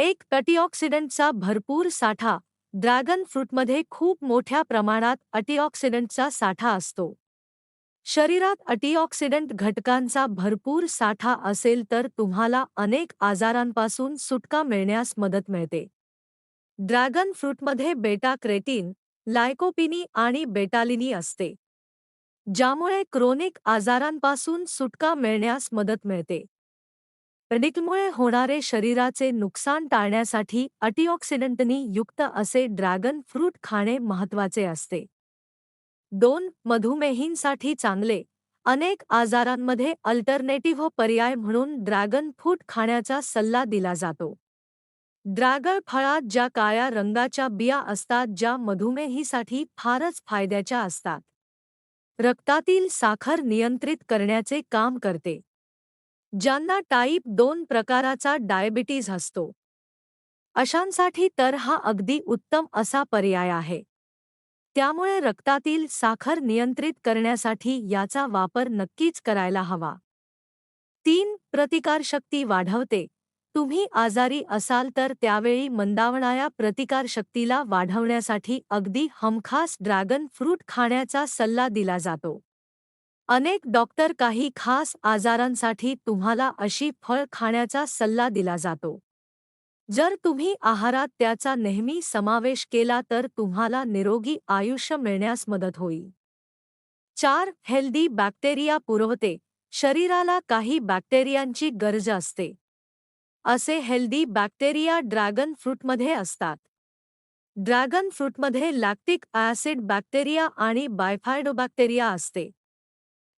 एक अँटीऑक्सिडंटचा भरपूर साठा ड्रॅगन फ्रूटमध्ये खूप मोठ्या प्रमाणात अँटीऑक्सिडंटचा साठा असतो. शरीरात अँटीऑक्सिडंट घटकांचा भरपूर साठा असेल तर तुम्हाला अनेक आजारांपासून सुटका मिळण्यास मदत मिळते. ड्रॅगन फ्रूटमध्ये बेटा क्रेटीन लायकोपिनी आणि बेटालिनी असते ज्यामुळे क्रोनिक आजारांपासून सुटका मिळण्यास मदत मिळते. प्रेडिक्टमुळे होणारे शरीराचे नुकसान टाळण्यासाठी अँटीऑक्सिडंटनी युक्त असे ड्रॅगन फ्रूट खाणे महत्त्वाचे असते. दोन मधुमेहींसाठी चांगले. अनेक आजारांमध्ये अल्टरनेटिव्ह पर्याय म्हणून ड्रॅगन फ्रूट खाण्याचा सल्ला दिला जातो. ड्रॅगन फळात ज्या काळ्या रंगाच्या बिया असतात ज्या मधुमेहीसाठी फारच फायद्याच्या असतात. रक्तातील साखर नियंत्रित करण्याचे काम करते. ज्यांना टाईप दोन प्रकाराचा डायबिटीज असतो. अशांसाठी तर हा अगदी उत्तम असा पर्याय आहे. त्यामुळे रक्तातील साखर नियंत्रित करण्यासाठी याचा वापर नक्कीच करायला हवा. तीन प्रतिकारशक्ती वाढवते. तुम्ही आजारी असाल तर त्यावेळी मंदावणाऱ्या प्रतिकारशक्तीला वाढवण्यासाठी अगदी हमखास ड्रॅगन फ्रूट खाण्याचा सल्ला दिला जातो. अनेक डॉक्टर काही खास आजारांसाठी तुम्हाला अशी फळ खाण्याचा सल्ला दिला जातो. जर तुम्ही आहारात त्याचा नेहमी समावेश केला तर तुम्हाला निरोगी आयुष्य मिळण्यास मदत होईल. चार हेल्दी बॅक्टेरिया पुरवते. शरीराला काही बॅक्टेरियांची गरज असते. असे हेल्दी बॅक्टेरिया ड्रॅगन फ्रूटमध्ये असतात. ड्रॅगन फ्रूटमध्ये लॅक्टिक ॲसिड बॅक्टेरिया आणि बायफायडोबॅक्टेरिया असते.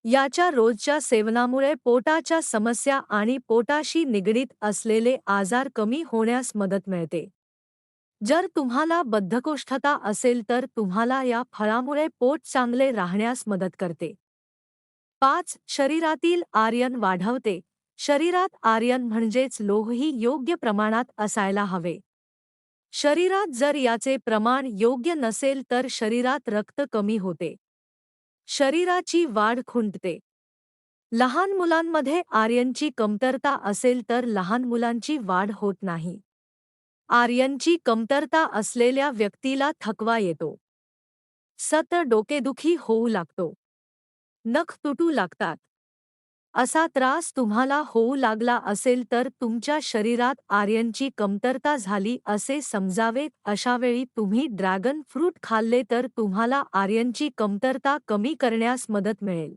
याच्या रोजच्या सेवनामुळे पोटाच्या समस्या आणि पोटाशी निगडीत असलेले आजार कमी होण्यास मदत मिळते. जर तुम्हाला बद्धकोष्ठता असेल तर तुम्हाला या फळामुळे पोट चांगले राहण्यास मदत करते. पाच शरीरातील आर्यन वाढवते. शरीरात आर्यन म्हणजेच लोहही योग्य प्रमाणात असायला हवे. शरीरात जर याचे प्रमाण योग्य नसेल तर शरीरात रक्त कमी होते. शरीराची वाढ खुंटते. लहान मुलांमध्ये आर्यनची कमतरता असेल तर लहान मुलांची वाढ होत नाही. आर्यनची कमतरता असलेल्या व्यक्तीला थकवा येतो. सत डोकेदुखी होऊ लागतो. नख तुटू लागतात. असा त्रास तुम्हाला होऊ लागला असेल तर तुमच्या शरीरात आर्यनची कमतरता झाली असे समजावे अशावेळी तुम्ही ड्रॅगन फ्रूट खाल्ले तर तुम्हाला आर्यनची कमतरता कमी करण्यास मदत मिळेल.